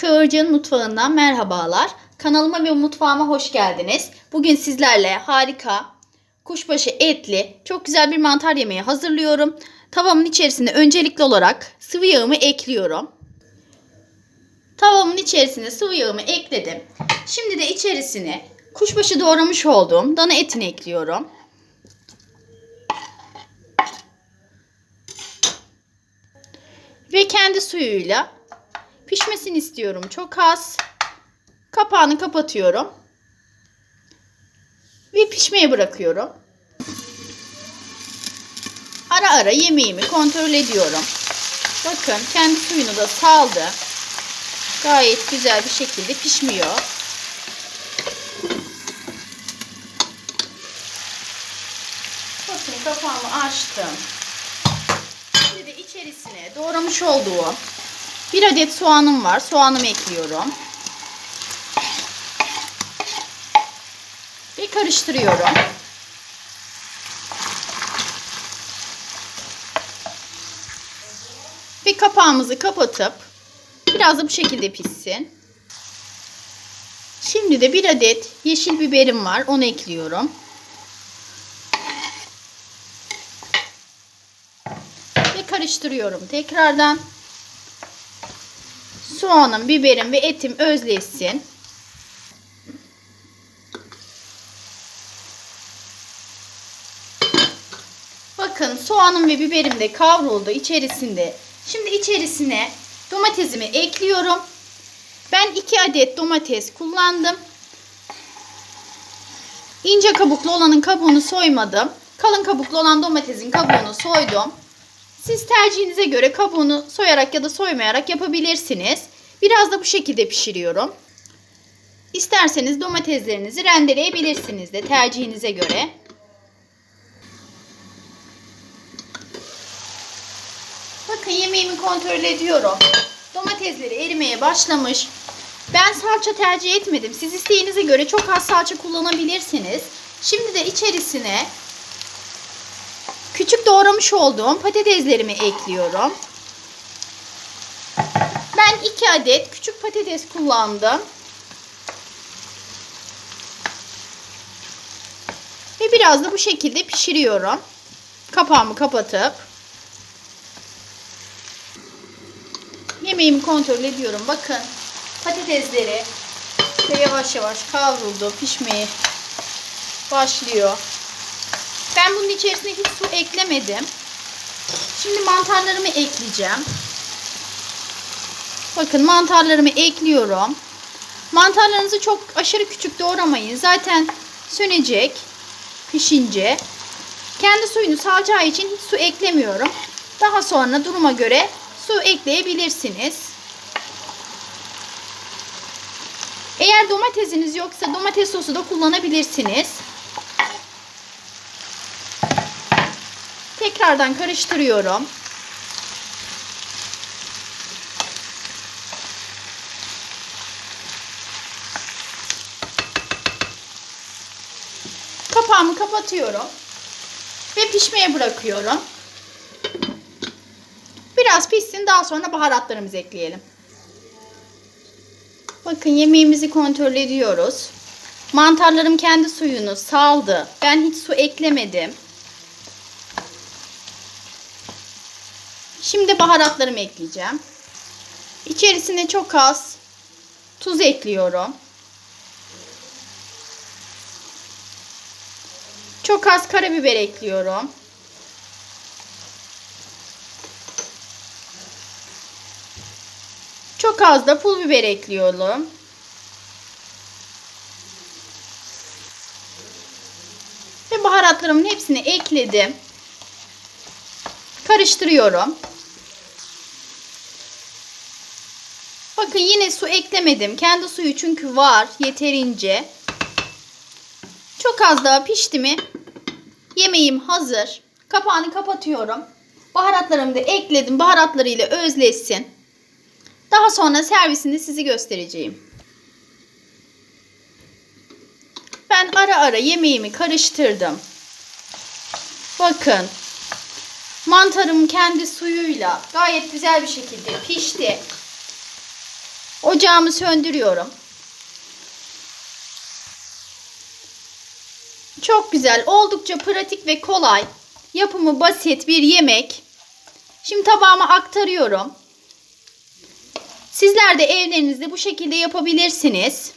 Kıvırcığın mutfağından merhabalar. Kanalıma ve mutfağıma hoş geldiniz. Bugün sizlerle harika, kuşbaşı etli, çok güzel bir mantar yemeği hazırlıyorum. Tavamın içerisine öncelikli olarak sıvı yağımı ekliyorum. Tavamın içerisine sıvı yağımı ekledim. Şimdi de içerisine kuşbaşı doğramış olduğum dana etini ekliyorum. Ve kendi suyuyla pişmesini istiyorum. Çok az. Kapağını kapatıyorum. Ve pişmeye bırakıyorum. Ara ara yemeğimi kontrol ediyorum. Bakın kendi suyunu da saldı. Gayet güzel bir şekilde pişmiyor. Bakın kapağımı açtım. Şimdi içerisine doğramış olduğum bir adet soğanım var. Soğanımı ekliyorum. Ve karıştırıyorum. Ve kapağımızı kapatıp biraz da bu şekilde pişsin. Şimdi de bir adet yeşil biberim var. Onu ekliyorum. Ve karıştırıyorum tekrardan. Soğanım, biberim ve etim özleşsin. Bakın soğanım ve biberim de kavruldu içerisinde. Şimdi içerisine domatesimi ekliyorum. Ben 2 adet domates kullandım. İnce kabuklu olanın kabuğunu soymadım. Kalın kabuklu olan domatesin kabuğunu soydum. Siz tercihinize göre kabuğunu soyarak ya da soymayarak yapabilirsiniz. Biraz da bu şekilde pişiriyorum. İsterseniz domateslerinizi rendeleyebilirsiniz de tercihinize göre. Bakın yemeğimi kontrol ediyorum. Domatesleri erimeye başlamış. Ben salça tercih etmedim. Siz isteğinize göre çok az salça kullanabilirsiniz. Şimdi de içerisine küçük doğramış olduğum patateslerimi ekliyorum. Ben 2 adet küçük patates kullandım. Ve biraz da bu şekilde pişiriyorum. Kapağımı kapatıp yemeğimi kontrol ediyorum. Bakın patatesleri yavaş yavaş kavruldu, pişmeye başlıyor. Ben bunun içerisine hiç su eklemedim. Şimdi mantarlarımı ekleyeceğim. Bakın mantarlarımı ekliyorum. Mantarlarınızı çok aşırı küçük doğramayın. Zaten sönecek pişince. Kendi suyunu salacağı için hiç su eklemiyorum. Daha sonra duruma göre su ekleyebilirsiniz. Eğer domatesiniz yoksa domates sosu da kullanabilirsiniz. Tekrardan karıştırıyorum. Kapağımı kapatıyorum. Ve pişmeye bırakıyorum. Biraz pişsin daha sonra baharatlarımızı ekleyelim. Bakın yemeğimizi kontrol ediyoruz. Mantarlarım kendi suyunu saldı. Ben hiç su eklemedim. Şimdi baharatlarımı ekleyeceğim. İçerisine çok az tuz ekliyorum. Çok az karabiber ekliyorum. Çok az da pul biber ekliyorum. Ve baharatlarımın hepsini ekledim. Karıştırıyorum. Bakın yine su eklemedim. Kendi suyu çünkü var yeterince. Çok az daha pişti mi yemeğim hazır. Kapağını kapatıyorum. Baharatlarımı da ekledim. Baharatlarıyla özleşsin. Daha sonra servisini sizi göstereceğim. Ben ara ara yemeğimi karıştırdım. Bakın. Mantarım kendi suyuyla gayet güzel bir şekilde pişti. Ocağımı söndürüyorum. Çok güzel, oldukça pratik ve kolay. Yapımı basit bir yemek. Şimdi tabağıma aktarıyorum. Sizler de evlerinizde bu şekilde yapabilirsiniz.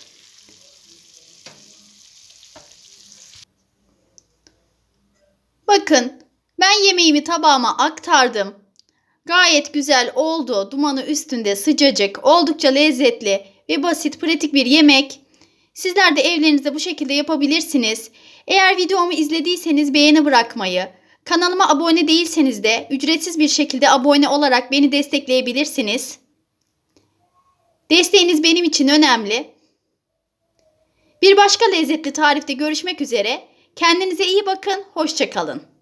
Bakın ben yemeğimi tabağıma aktardım. Gayet güzel oldu. Dumanı üstünde sıcacık, oldukça lezzetli ve basit, pratik bir yemek. Sizler de evlerinizde bu şekilde yapabilirsiniz. Eğer videomu izlediyseniz beğeni bırakmayı, kanalıma abone değilseniz de ücretsiz bir şekilde abone olarak beni destekleyebilirsiniz. Desteğiniz benim için önemli. Bir başka lezzetli tarifte görüşmek üzere. Kendinize iyi bakın, hoşçakalın.